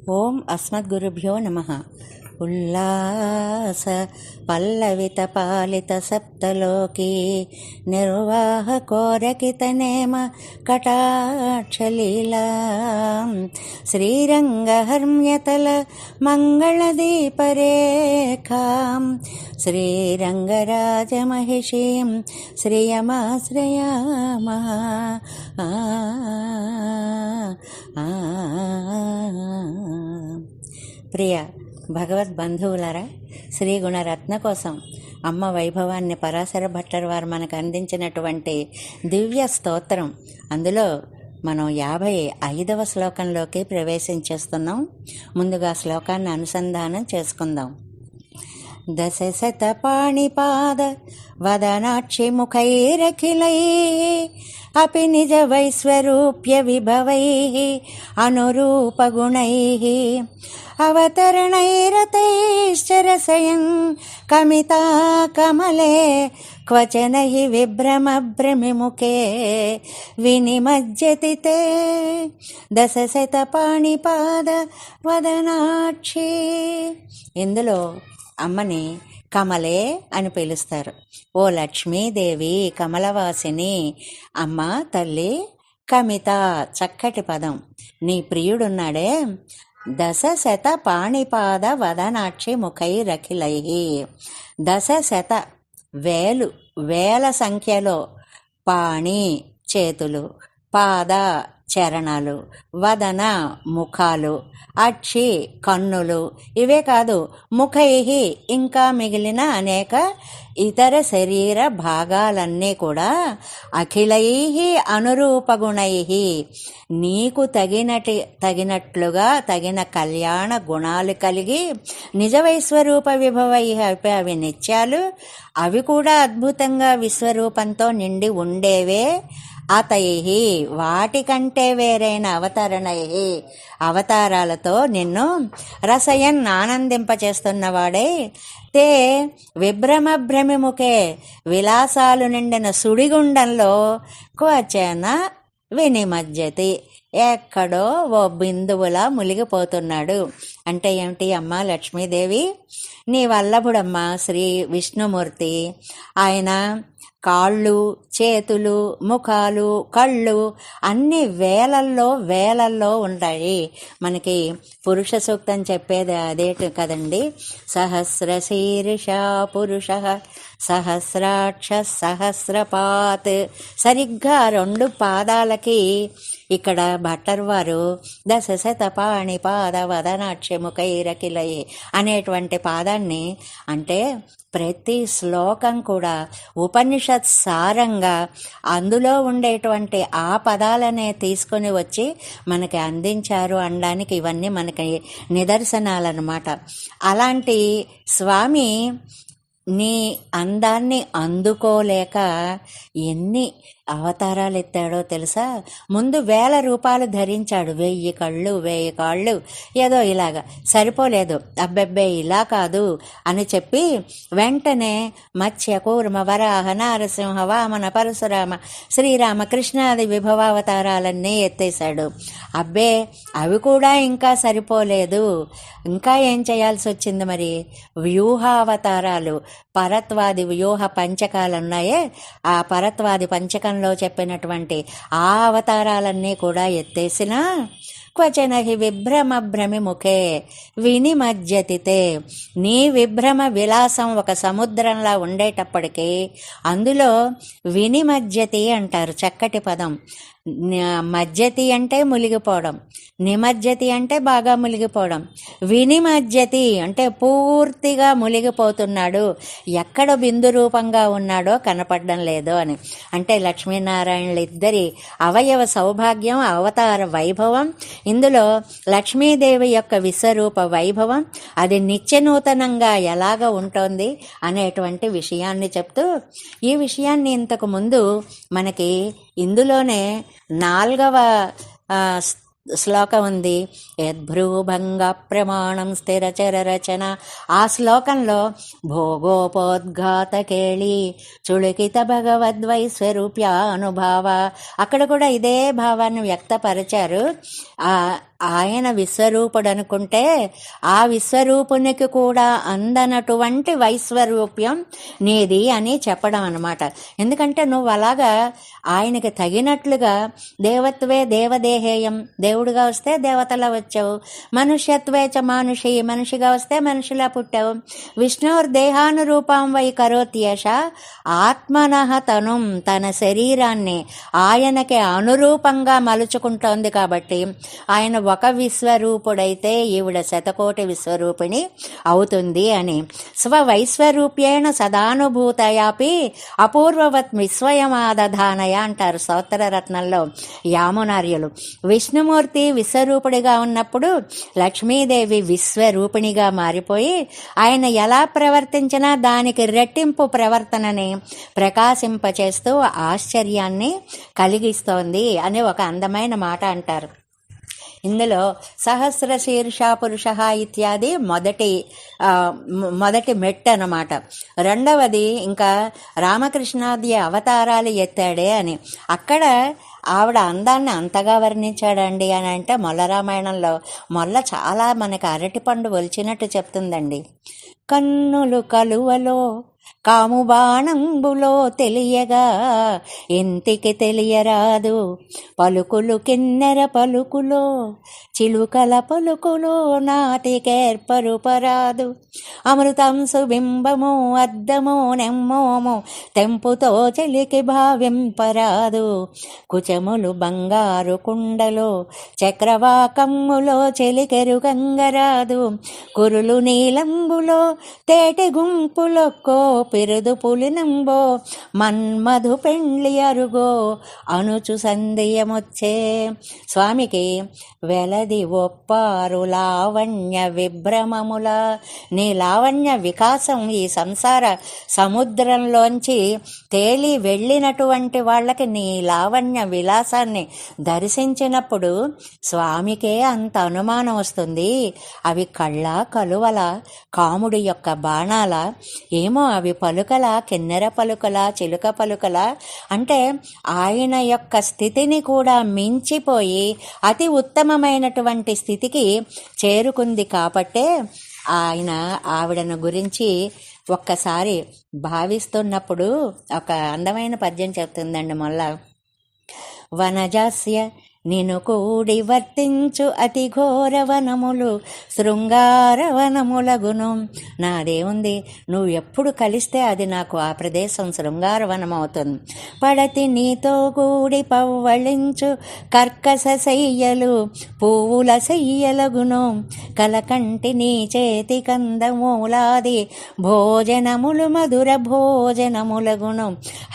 ఓం అస్మద్గురుభ్యో నమ ఉల్లాస పల్లవిత పాలిత సప్తలోకి నిర్వాహ కోరకితనేమ కటాక్షలీలా శ్రీరంగహర్మ్యతల మంగళదీపరేఖాం శ్రీరంగరాజమహిషీం శ్రియమాశ్రయామ ఆ. ప్రియ భగవద్ బంధువులరా శ్రీ గుణరత్న కోసం అమ్మ వైభవాన్ని పరాశర భట్టర్ వారు మనకు అందించినటువంటి దివ్య స్తోత్రం. అందులో మనం యాభై ఐదవ శ్లోకంలోకి ప్రవేశించేస్తున్నాం. ముందుగా శ్లోకాన్ని అనుసంధానం చేసుకుందాం. దశశతపాణిపాద వదనాక్షి ముఖైరఖిలై अपि निजवैश्वरूप्य विभवैः अनुरूपगुणैः अवतरणैरतैश्चरसयन् कमिता कमले क्वचन हि विभ्रमभ्रमिमुखे विनिमज्जति ते దశశతపాణిపాద వదనాక్షి ఇందులో అమ్మని కమలే అని పిలుస్తారు. ఓ లక్ష్మీదేవి కమలవాసిని అమ్మ తల్లి కమిత చక్కటి పదం. నీ ప్రియుడున్నాడే. దశ శత పాణిపాద వదనాక్షి ముఖై రఖిలై దశ శత వేలు వేల సంఖ్యలో పాణి చేతులు పాద చరణాలు వదన ముఖాలు అక్షి కన్నులు. ఇవే కాదు ముఖై ఇంకా మిగిలిన అనేక ఇతర శరీర భాగాలన్నీ కూడా అఖిలై అనురూపగుణై నీకు తగినటి తగినట్లుగా తగిన కళ్యాణ గుణాలు కలిగి నిజ వైశ్వరూప విభవై అవి నిత్యాలు అవి కూడా అద్భుతంగా విశ్వరూపంతో నిండి ఉండేవే. అతై వాటికంటే వేరైన అవతరణై అవతారాలతో నిన్ను రసయన్ ఆనందింపచేస్తున్నవాడే. తే విభ్రమభ్రమిముఖే విలాసాలు నిండిన సుడిగుండంలో క్వచన వినిమజ్జతి. ఎక్కడో ఓ బిందువులా మునిగిపోతున్నాడు. అంటే ఏమిటి అమ్మ లక్ష్మీదేవి? నీ వల్లభుడమ్మ శ్రీ విష్ణుమూర్తి. ఆయన కాళ్ళు చేతులు ముఖాలు కళ్ళు అన్ని వేలల్లో వేలల్లో ఉంటాయి. మనకి పురుష సూక్తం చెప్పేది అదే కదండి. సహస్ర శీర్ష పురుష సహస్రాక్ష సహస్రపాత్ సరిగ్గా రెండు పాదాలకి ఇక్కడ భట్టర్ వారు దశ శతపాణి పాద వదనాక్షముఖైరకిలై అనేటువంటి పాదాన్ని అంటే ప్రతి శ్లోకం కూడా ఉపనిషత్ సారంగా అందులో ఉండేటువంటి ఆ పదాలనే తీసుకొని వచ్చి మనకి అందించారు అనడానికి ఇవన్నీ మనకి నిదర్శనాలన్నమాట. అలాంటి స్వామి నీ అందాన్ని అందుకోలేక ఎన్ని అవతారాలు ఎత్తాడో తెలుసా? ముందు వేల రూపాయలు ధరించాడు. వెయ్యి కళ్ళు వెయ్యి కాళ్ళు. ఏదో ఇలాగా. సరిపోలేదు. అబ్బెబ్బే ఇలా కాదు అని చెప్పి వెంటనే మత్స్య కూర్మ వరాహ నారసింహ వామన పరశురామ శ్రీరామ కృష్ణాది విభవావతారాలన్నీ ఎత్తేశాడు. అబ్బే అవి కూడా ఇంకా సరిపోలేదు. ఇంకా ఏం చేయాల్సి వచ్చింది మరి? వ్యూహావతారాలు. పరత్వాది వ్యూహ పంచకాలున్నాయే. ఆ పరత్వాది పంచకంలో చెప్పినటువంటి ఆ అవతారాలన్నీ కూడా ఎత్తేసిన క్వచన హి విభ్రమ భ్రమిముఖే వినిమజ్జతితే నీ విభ్రమ విలాసం ఒక సముద్రంలా ఉండేటప్పటికీ అందులో వినిమజ్జతి అంటారు చక్కటి పదం. మజ్జతి అంటే మునిగిపోవడం నిమజ్జతి అంటే బాగా మునిగిపోవడం వినిమజ్జతి అంటే పూర్తిగా మునిగిపోతున్నాడు ఎక్కడ బిందు రూపంగా ఉన్నాడో కనపడడం లేదో అని. అంటే లక్ష్మీనారాయణులు ఇద్దరి అవయవ సౌభాగ్యం అవతార వైభవం ఇందులో లక్ష్మీదేవి యొక్క విశ్వరూప వైభవం అది నిత్యనూతనంగా ఎలాగ ఉంటుంది అనేటువంటి విషయాన్ని చెప్తూ ఈ విషయాన్ని ఇంతకు ముందు మనకి ఇందులోనే నాలుగవ శ్లోకం ఉంది. యద్భ్రూభంగ ప్రమాణం స్థిరచర రచన ఆ శ్లోకంలో భోగోపోద్ఘాత కేళి చుళికిత భగవద్వై అనుభావ అక్కడ కూడా ఇదే భావాన్ని వ్యక్తపరిచారు. ఆ ఆయన విశ్వరూపుడు అనుకుంటే ఆ విశ్వరూపునికి కూడా అందనటువంటి వైశ్వరూప్యం నీది అని చెప్పడం అనమాట ఎందుకంటే నువ్వు అలాగా ఆయనకి తగినట్లుగా దేవత్వే దేవదేహేయం. దేవుడిగా వస్తే దేవతలా వచ్చావు మనుష్యత్వే చ మానుషి మనిషిగా వస్తే మనిషిలా పుట్టావు. విష్ణుర్ దేహానురూపం వై యశ ఆత్మన తను తన శరీరాన్ని ఆయనకి అనురూపంగా మలుచుకుంటోంది కాబట్టి ఆయన ఒక విశ్వరూపుడైతే ఈవిడ శతకోటి విశ్వరూపిణి అవుతుంది అని. స్వవైశ్వరూప్యేణ సదానుభూతయాపి అపూర్వవత్ విస్వయమాదధానయ అంటారు సౌత్రరత్నంలో యామునార్యులు. విష్ణుమూర్తి విశ్వరూపుడిగా అన్నప్పుడు లక్ష్మీదేవి విశ్వరూపిణిగా మారిపోయి ఆయన ఎలా ప్రవర్తించినా దానికి రెట్టింపు ప్రవర్తనని ప్రకాశింపచేస్తూ ఆశ్చర్యాన్ని కలిగిస్తోంది అని ఒక అందమైన మాట అంటారు. ఇందులో సహస్ర శీర్ష పురుష ఇత్యాది మొదటి మొదటి మెట్ అన్నమాట. రెండవది ఇంకా రామకృష్ణాది అవతారాలు ఎత్తాడే అని. అక్కడ ఆవిడ అందాన్ని అంతగా వర్ణించాడండి అని అంటే మొల్ల రామాయణంలో మొల్ల చాలా మనకి అరటిపండు ఒలిచినట్టు చెప్తుందండి. కన్నులు కలువలో కాము బాణంబులో తెలియగా ఇంటికి తెలియరాదు. పలుకులు కిన్నెర పలుకులో చిలుకల పలుకులో నాటికేర్పరుపరాదు. అమృతంసు బింబము అద్దము నెమ్మోము తెంపుతో చెలికి భావింపరాదు. కుచములు బంగారు కుండలో చక్రవాకమ్ములో చెలికెరుగంగరాదు కురులు నీలంబులో తేటి గుంపులొక్కో పిరుదు పులినంబో మన్మధు పెండ్లి అరుగో అనుచు సందేయమొచ్చే. స్వామికి వెలది ఒప్పారు లావణ్య విభ్రమముల. నీ లావణ్య వికాసం ఈ సంసార సముద్రంలోంచి తేలి వెళ్ళినటువంటి వాళ్ళకి నీ లావణ్య విలాసాన్ని దర్శించినప్పుడు స్వామికే అంత అనుమానం వస్తుంది. అవి కళ్ళ కలువల కాముడి యొక్క బాణాల? ఏమో అవి పలుకల కిన్నెర పలుకల చిలుక పలుకల అంటే ఆయన యొక్క స్థితిని కూడా మించిపోయి అతి ఉత్తమమైనటువంటి స్థితికి చేరుకుంది కాబట్టే ఆయన ఆవిడను గురించి ఒక్కసారి భావిస్తున్నప్పుడు ఒక అందమైన పద్యం చెప్తుందండి మళ్ళా వనజాస్య నిను కూడి వర్తించు అతి ఘోర వనములు శృంగార వనములగును నాదేముంది నువ్వు ఎప్పుడు కలిస్తే అది నాకు ఆ ప్రదేశం శృంగారవనం అవుతుంది పడతి నీతో కూడి పవ్వళించు కర్కస శయ్యలు పువ్వుల శయ్యలగును. కలకంటి నీ చేతి కందమూలాది భోజనములు మధుర భోజనములగును.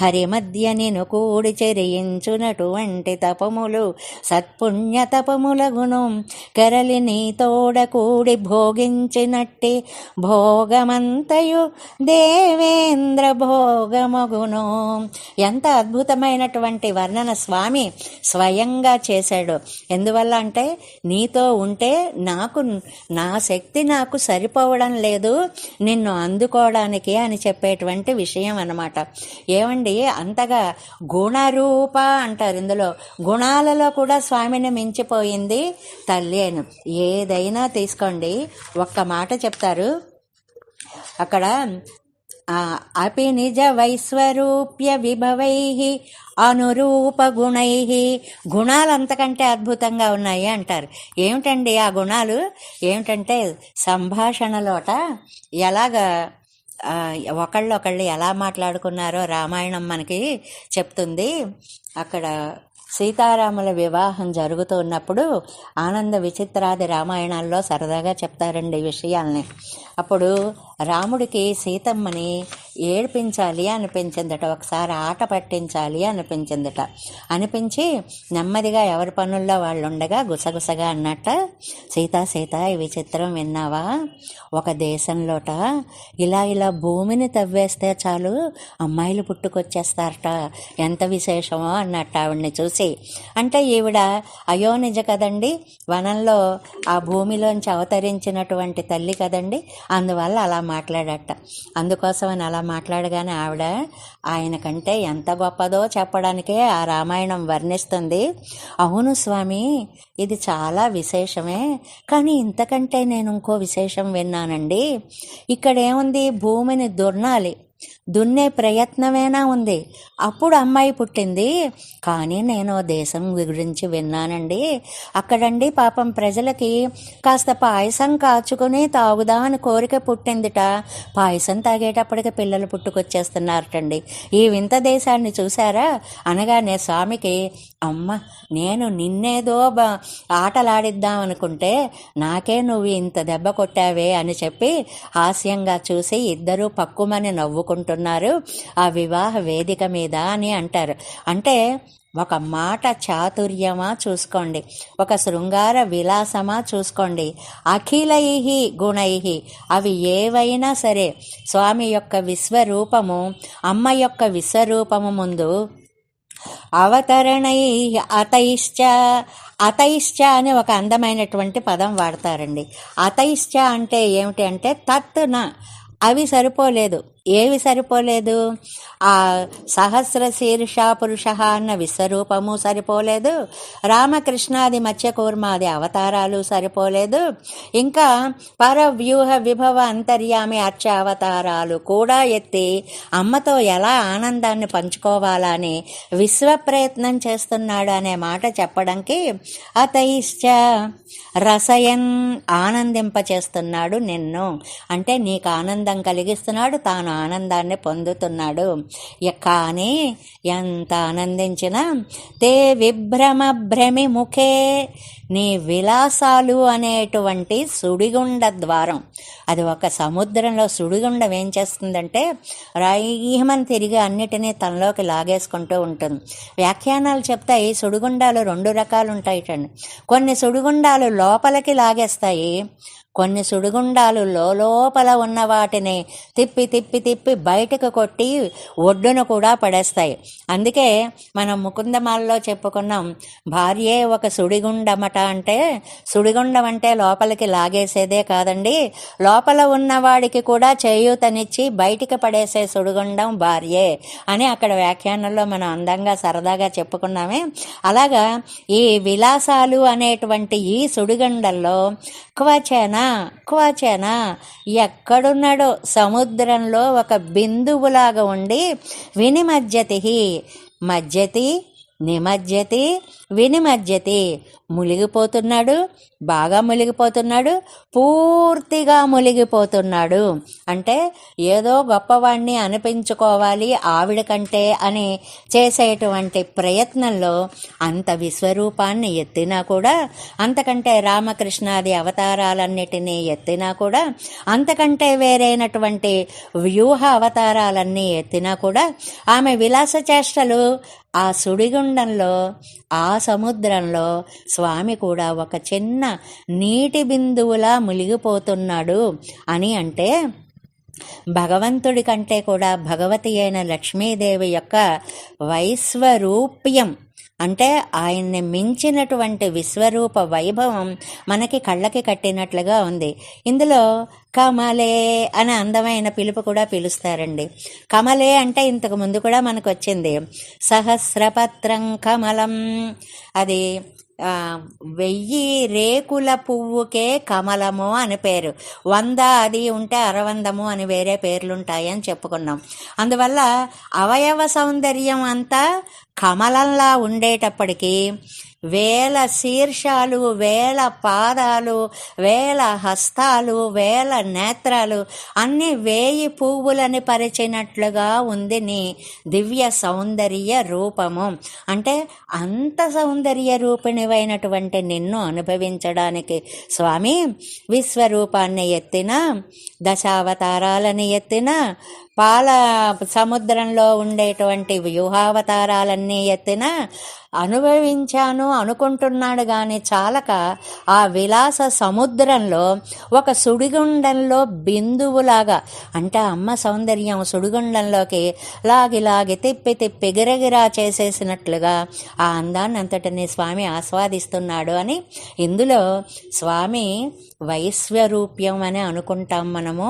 హరి మధ్య నిను కూడి చెరియించునటువంటి తపములు సత్పుణ్యతపముల గుణం కరలి నీ కూడి భోగించినట్టి భోగమంతయు దేవేంద్ర భోగమగును ఎంత అద్భుతమైనటువంటి వర్ణన స్వామి స్వయంగా చేశాడు. ఎందువల్ల అంటే నీతో ఉంటే నాకు నా శక్తి నాకు సరిపోవడం లేదు నిన్ను అందుకోవడానికి అని చెప్పేటువంటి విషయం అన్నమాట. ఏమండి? అంతగా గుణరూప అంటారు ఇందులో. గుణాలలో కూడా కూడా స్వామిని మించిపోయింది తల్లి అని ఏదైనా తీసుకోండి. ఒక్క మాట చెప్తారు. అక్కడ అపి నిజ వైశ్వరూప్య విభవై అనురూప గుణై గుణాలు అంతకంటే అద్భుతంగా ఉన్నాయి అంటారు. ఏమిటండి ఆ గుణాలు? ఏమిటంటే సంభాషణలోట ఎలాగ ఒకళ్ళు ఒకళ్ళు ఎలా మాట్లాడుకున్నారో రామాయణం మనకి చెప్తుంది. అక్కడ సీతారాముల వివాహం జరుగుతున్నప్పుడు ఆనంద విచిత్రాది రామాయణాల్లో సరదాగా చెప్తారండి ఈ విషయాల్ని. అప్పుడు రాముడికి సీతమ్మని ఏడిపించాలి అనిపించిందట ఒకసారి ఆట పట్టించాలి అనిపించిందట. అనిపించి నెమ్మదిగా ఎవరి పనుల్లో వాళ్ళు ఉండగా గుసగుసగా అన్నట్ట సీత సీత ఈ విచిత్రం విన్నావా? ఒక దేశంలోట ఇలా ఇలా భూమిని తవ్వేస్తే చాలు అమ్మాయిలు పుట్టుకొచ్చేస్తారట ఎంత విశేషమో అన్నట్టు ఆవిడ్ని చూసి. అంటే ఈవిడ అయో నిజ కదండి వనంలో ఆ భూమిలోంచి అవతరించినటువంటి తల్లి కదండి అందువల్ల అలా మాట్లాడట. అందుకోసమని అలా మాట్లాడగానే ఆవిడ ఆయన కంటే ఎంత గొప్పదో చెప్పడానికే ఆ రామాయణం వర్ణిస్తుంది. అవును స్వామి ఇది చాలా విశేషమే. కానీ ఇంతకంటే నేను ఇంకో విశేషం విన్నానండి. ఇక్కడ ఏముంది భూమిని దున్నాలి. దున్నే ప్రయత్నమేనా ఉంది? అప్పుడు అమ్మాయి పుట్టింది. కానీ నేను దేశం గురించి విన్నానండి. అక్కడండి పాపం ప్రజలకి కాస్త పాయసం కాచుకుని తాగుదా అని కోరిక పుట్టిందిట. పాయసం తాగేటప్పటికి పిల్లలు పుట్టుకొచ్చేస్తున్నారటండి. ఈ వింత దేశాన్ని చూసారా అనగానే స్వామికి అమ్మ నేను నిన్నేదో ఆటలాడిద్దాం అనుకుంటే నాకే నువ్వు ఇంత దెబ్బ కొట్టావే అని చెప్పి హాస్యంగా చూసి ఇద్దరూ పక్కుమని నవ్వుకుంటున్నారు. ఉన్నారు ఆ వివాహ వేదిక మీద అని అంటారు. అంటే ఒక మాట చాతుర్యమా చూసుకోండి. ఒక శృంగార విలాసమా చూసుకోండి. అఖిలైహి గుణై. అవి ఏవైనా సరే స్వామి యొక్క విశ్వరూపము అమ్మ యొక్క విశ్వరూపము ముందు అవతరణై అతైశ్చ అతైశ్చ అని ఒక అందమైనటువంటి పదం వాడతారండి. అతైశ్చ అంటే ఏమిటి అంటే తత్తున. అవి సరిపోలేదు. ఏవి సరిపోలేదు? ఆ సహస్ర శీర్ష పురుష అన్న విశ్వరూపము సరిపోలేదు. రామకృష్ణాది మత్స్యకూర్మాది అవతారాలు సరిపోలేదు. ఇంకా పరవ్యూహ విభవ అంతర్యామి అర్చ అవతారాలు కూడా ఎత్తి అమ్మతో ఎలా ఆనందాన్ని పంచుకోవాలని విశ్వ ప్రయత్నం చేస్తున్నాడు అనే మాట చెప్పడానికి అతయిశ్చ రసయన్ ఆనందింపచేస్తున్నాడు నిన్ను. అంటే నీకు ఆనందం కలిగిస్తున్నాడు తాను ఆనందాన్ని పొందుతున్నాడు. కానీ ఎంత ఆనందించినా తే విభ్రమ భ్రమి ముఖే నీ విలాసాలు అనేటువంటి సుడిగుండ ద్వారం. అది ఒక సముద్రంలో సుడిగుండం ఏం చేస్తుందంటే రాయిమని తిరిగి అన్నిటినీ తనలోకి లాగేసుకుంటూ ఉంటుంది. వ్యాఖ్యానాలు చెప్తాయి సుడిగుండాలు రెండు రకాలు ఉంటాయి కొన్ని సుడిగుండాలు లోపలికి లాగేస్తాయి కొన్ని సుడిగుండాలు లోపల ఉన్న వాటిని తిప్పి తిప్పి తిప్పి బయటకు కొట్టి ఒడ్డున కూడా పడేస్తాయి. అందుకే మనం ముకుందమాల్లో చెప్పుకున్నాం భార్యే ఒక సుడిగుండమట అంటే సుడిగుండం అంటే లోపలికి లాగేసేదే కాదండి. లోపల ఉన్నవాడికి కూడా చేయూతనిచ్చి బయటికి పడేసే సుడిగుండం భార్యే అని అక్కడ వ్యాఖ్యానంలో మనం అందంగా సరదాగా చెప్పుకున్నామే. అలాగా ఈ విలాసాలు అనేటువంటి ఈ సుడిగుండంలో క్వచన క్వచన ఎక్కడున్నాడో సముద్రంలో ఒక బిందువులాగా ఉండి వినిమజ్జతి మజ్జతి నిమజ్జతి వినిమజ్జతి మునిగిపోతున్నాడు బాగా మునిగిపోతున్నాడు పూర్తిగా మునిగిపోతున్నాడు అంటే ఏదో గొప్పవాణ్ణి అనిపించుకోవాలి ఆవిడ కంటే అని చేసేటువంటి ప్రయత్నంలో అంత విశ్వరూపాన్ని ఎత్తినా కూడా అంతకంటే రామకృష్ణాది అవతారాలన్నిటినీ ఎత్తినా కూడా అంతకంటే వేరైనటువంటి వ్యూహ అవతారాలన్నీ ఎత్తినా కూడా ఆమె విలాస చేష్టలు ఆ సుడిగుండంలో ఆ సముద్రంలో స్వామి కూడా ఒక చిన్న నీటి బిందువులా మునిగిపోతున్నాడు అని అంటే భగవంతుడి కంటే కూడా భగవతి అయిన లక్ష్మీదేవి యొక్క వైశ్వరూప్యం. అంటే ఆయన్ని మించినటువంటి విశ్వరూప వైభవం మనకి కళ్ళకి కట్టినట్లుగా ఉంది. ఇందులో కమలే అనే అందమైన పిలుపు కూడా పిలుస్తారండి. కమలే అంటే ఇంతకు ముందు కూడా మనకు వచ్చింది సహస్రపత్రం కమలం. అది వెయ్యి రేకుల పువ్వుకే కమలము అని పేరు. వంద అది ఉంటే అరవందము అని వేరే పేర్లుంటాయి అని చెప్పుకున్నాం. అందువల్ల అవయవ సౌందర్యం అంతా కమలంలా ఉండేటప్పటికీ వేల శీర్షాలు వేల పాదాలు వేల హస్తాలు వేల నేత్రాలు అన్ని వేయి పువ్వులని పరిచినట్లుగా ఉంది నీ దివ్య సౌందర్య రూపము. అంటే అంత సౌందర్య రూపిణివైనటువంటి నిన్ను అనుభవించడానికి స్వామి విశ్వరూపాన్ని ఎత్తిన దశావతారాలని ఎత్తిన పాల సముద్రంలో ఉండేటువంటి వ్యూహావతారాలన్నీ ఎత్తిన అనుభవించాను అనుకుంటున్నాడు గాని చాలక ఆ విలాస సముద్రంలో ఒక సుడిగుండంలో బిందువులాగా అంటే అమ్మ సౌందర్యం సుడిగుండంలోకి లాగి లాగి తిప్పి తిప్పి గిరగిరా చేసేసినట్లుగా ఆ అందాన్ని అంతటిని స్వామి ఆస్వాదిస్తున్నాడు అని ఇందులో స్వామి వైశ్వరూప్యం అని అనుకుంటాం మనము.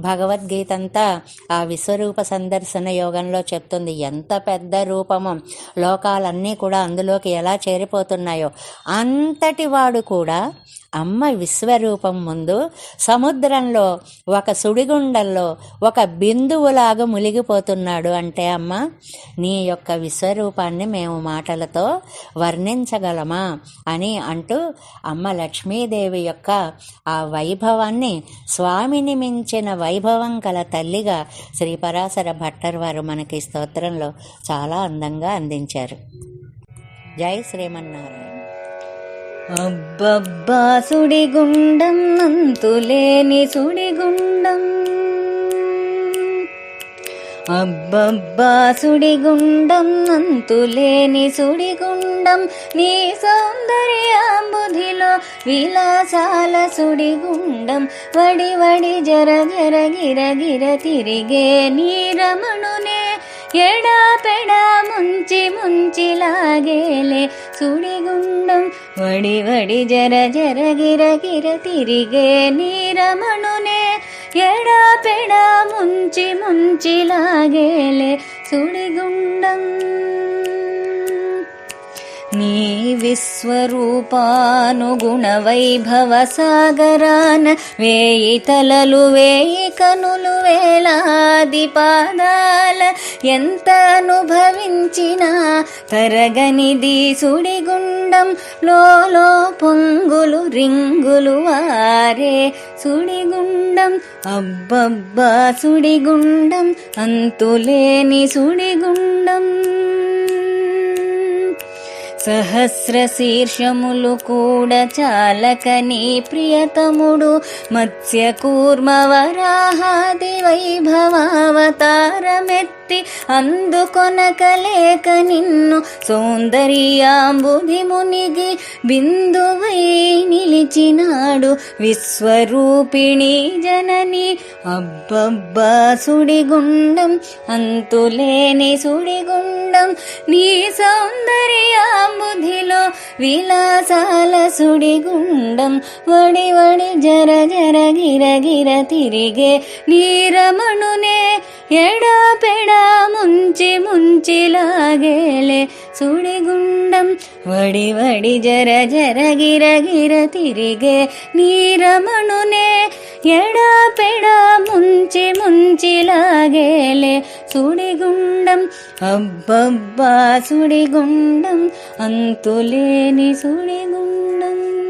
భగవద్గీత అంతా ఆ విశ్వరూప సందర్శన యోగంలో చెప్తుంది ఎంత పెద్ద రూపమో. లోకాలన్నీ కూడా అందులోకి ఎలా చేరిపోతున్నాయో. అంతటి వాడు కూడా అమ్మ విశ్వరూపం ముందు సముద్రంలో ఒక సుడిగుండంలో ఒక బిందువులాగా మునిగిపోతున్నాడు అంటే అమ్మ నీ యొక్క విశ్వరూపాన్ని మేము మాటలతో వర్ణించగలమా అని అంటూ అమ్మ లక్ష్మీదేవి యొక్క ఆ వైభవాన్ని స్వామిని మించిన వైభవం కల తల్లిగా శ్రీ పరాశర భట్టర్ వారు మనకి స్తోత్రంలో చాలా అందంగా అందించారు. జై శ్రీమన్నారాయణ. అబ్బబ్బా సుడిగుండం అంతులేని సుడిగుండం. అబ్బబ్బా సుడిగుండం అంతులేని సుడిగుండం. నీ సౌందర్యాంబుధిలో విలాసాల సుడిగుండం. వడి వడి జర జర గిర గిర తిరిగే నీ రమణునే ఎడా పెడా ముంచి ముంచి లాగేలే సుడిగుండం వడి వడి జర జర గిర గిర తిరిగే నీ రమణునే ఎడా పెడా ముంచి ముంచి లాగేలే సుడిగుండం నీ విశ్వరూపానుగుణ వైభవ సాగరాన వేయి తలలు వేయి కనులు వేలాది పాదాల ఎంత అనుభవించినా తరగనిది సుడిగుండం లోలో పొంగులు రింగులు వారే సుడిగుండం. అబ్బబ్బా సుడిగుండం అంతులేని సుడిగుండం. సహస్ర శీర్షములు కూడా చాలకని ప్రియతముడు మత్స్య కూర్మ వరాహాది వైభవావతారమెత్త అందుకొనకలేక నిన్ను సౌందర్యాంబుధి మునిగి బిందువై నిలిచినాడు విశ్వరూపిణి జనని. అబ్బబ్బా సుడిగుండం అంతులేని సుడిగుండం. నీ సౌందర్యాంబుధిలో విలాసాల సుడిగుండం. వడి వడి జర జర గిర గిర తిరిగే నీరమణునే ఎడా పెడా ముంచి ముంచి లాగేలే. సుడిగుండం వడి వడి జర జర గిర గిర తిరిగే నీరమణునే. ఎడా పెడా ముంచి ముంచి లాగేలే. సుడిగుండం అబ్బబ్బా సుడిగుండం అంతులేని సుడిగుండం.